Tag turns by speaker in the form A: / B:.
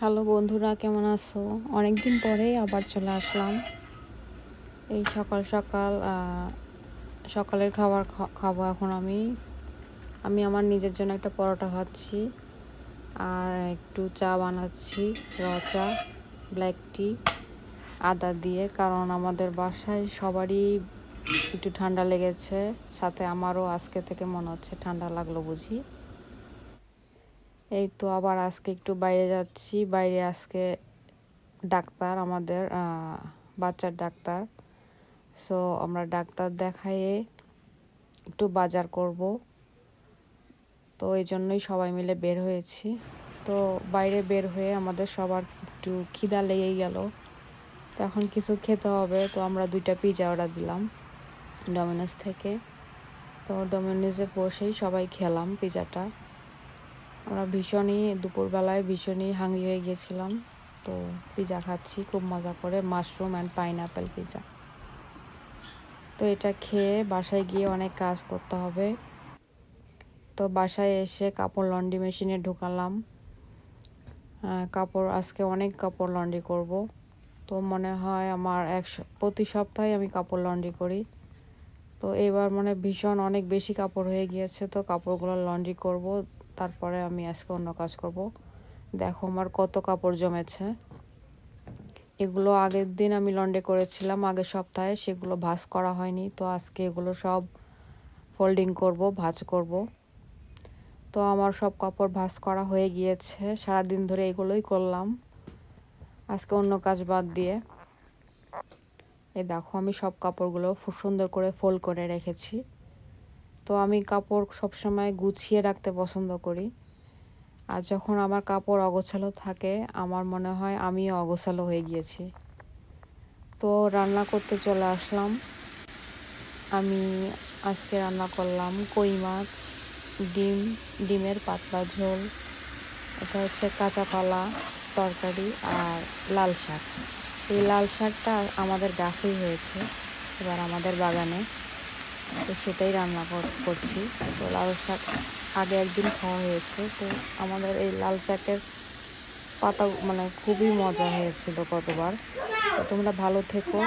A: Hello বন্ধুরা, কেমন আছো? অনেকদিন পরেই আবার চলে আসলাম। এই সকাল সকাল সকালের খাবার খাব এখন আমি। আমি আমার নিজের জন্য একটা পরোটা খাচ্ছি আর একটু চা বানাচ্ছি, র চা ব্ল্যাক টি আদা দিয়ে। কারণ আমাদের বাসায় সবারই একটু ঠান্ডা লেগেছে, সাথে আমারও আজকে থেকে মনে হচ্ছে ঠান্ডা লাগল বুঝি। এই তো আবার আজকে একটু বাইরে যাচ্ছি। বাইরে আজকে ডাক্তার আমাদের বাচ্চার ডাক্তার। সো আমরা ডাক্তার দেখাইয়ে একটু বাজার করব। তো এই জন্যই সবাই মিলে বের হয়েছি। তো বাইরে বের হয়ে আমাদের সবার একটু খিদা লেগেই গেল। তো এখন কিছু খেতে হবে। তো আমরা দুইটা পিজা অর্ডার দিলাম ডমিনোস থেকে। তো ডমিনোসে বসেই সবাই খেলাম পিজাটা আমরা ভীষণই দুপুরবেলায় ভীষণই হাঙ্গি হয়ে গিয়েছিলাম। তো পিজা খাচ্ছি, খুব মজা করে মাশরুম অ্যান্ড পাইনঅ্যাপেল পিজা তো এটা খেয়ে বাসায় গিয়ে অনেক কাজ করতে হবে। তো বাসায় এসে কাপড় লন্ড্রি মেশিনে ঢুকালাম। কাপড়, আজকে অনেক কাপড় লন্ড্রি করব। তো মনে হয় আমার এক প্রতি সপ্তাহে আমি কাপড় লন্ড্রি করি। তো এবার মানে ভীষণ অনেক বেশি কাপড় হয়ে গিয়েছে, তো কাপড়গুলো লন্ড্রি করব। তারপরে আমি আজকে অন্য কাজ করব। দেখো আমার কত কাপড় জমেছে। এগুলো আগের দিন আমি লন্ডে করেছিলাম, আগের সপ্তাহে সেগুলো ভাজ করা হয়নি। তো আজকে এগুলো সব ফোল্ডিং করব, ভাঁজ করব। তো আমার সব কাপড় ভাঁজ করা হয়ে গিয়েছে। সারাদিন ধরে এগুলোই করলাম। আজকে অন্য কাজ বাদ দিয়ে। এই দেখো আমি সব কাপড়গুলো খুব সুন্দর করে ফোল্ড করে রেখেছি। তো আমি কাপড় সবসময় গুছিয়ে রাখতে পছন্দ করি। আর যখন আমার কাপড় অগোছালো থাকে, আমার মনে হয় আমিও অগোছালো হয়ে গিয়েছি। তো রান্না করতে চলে আসলাম। আমি আজকে রান্না করলাম কই মাছ, ডিম, ডিমের পাতলা ঝোল, এটা হচ্ছে কাঁচা কলা তরকারি আর লাল শাক। এই লাল শাকটা আমাদের গাছেই হয়েছে, এবার আমাদের বাগানে। তো সেটাই রান্না করছি। তো লাল শাক আগে একদিন খাওয়া হয়েছে। তো আমাদের এই লাল শাকের পাতা মানে খুবই মজা হয়েছিল কতবার। তো তোমরা ভালো থেকো।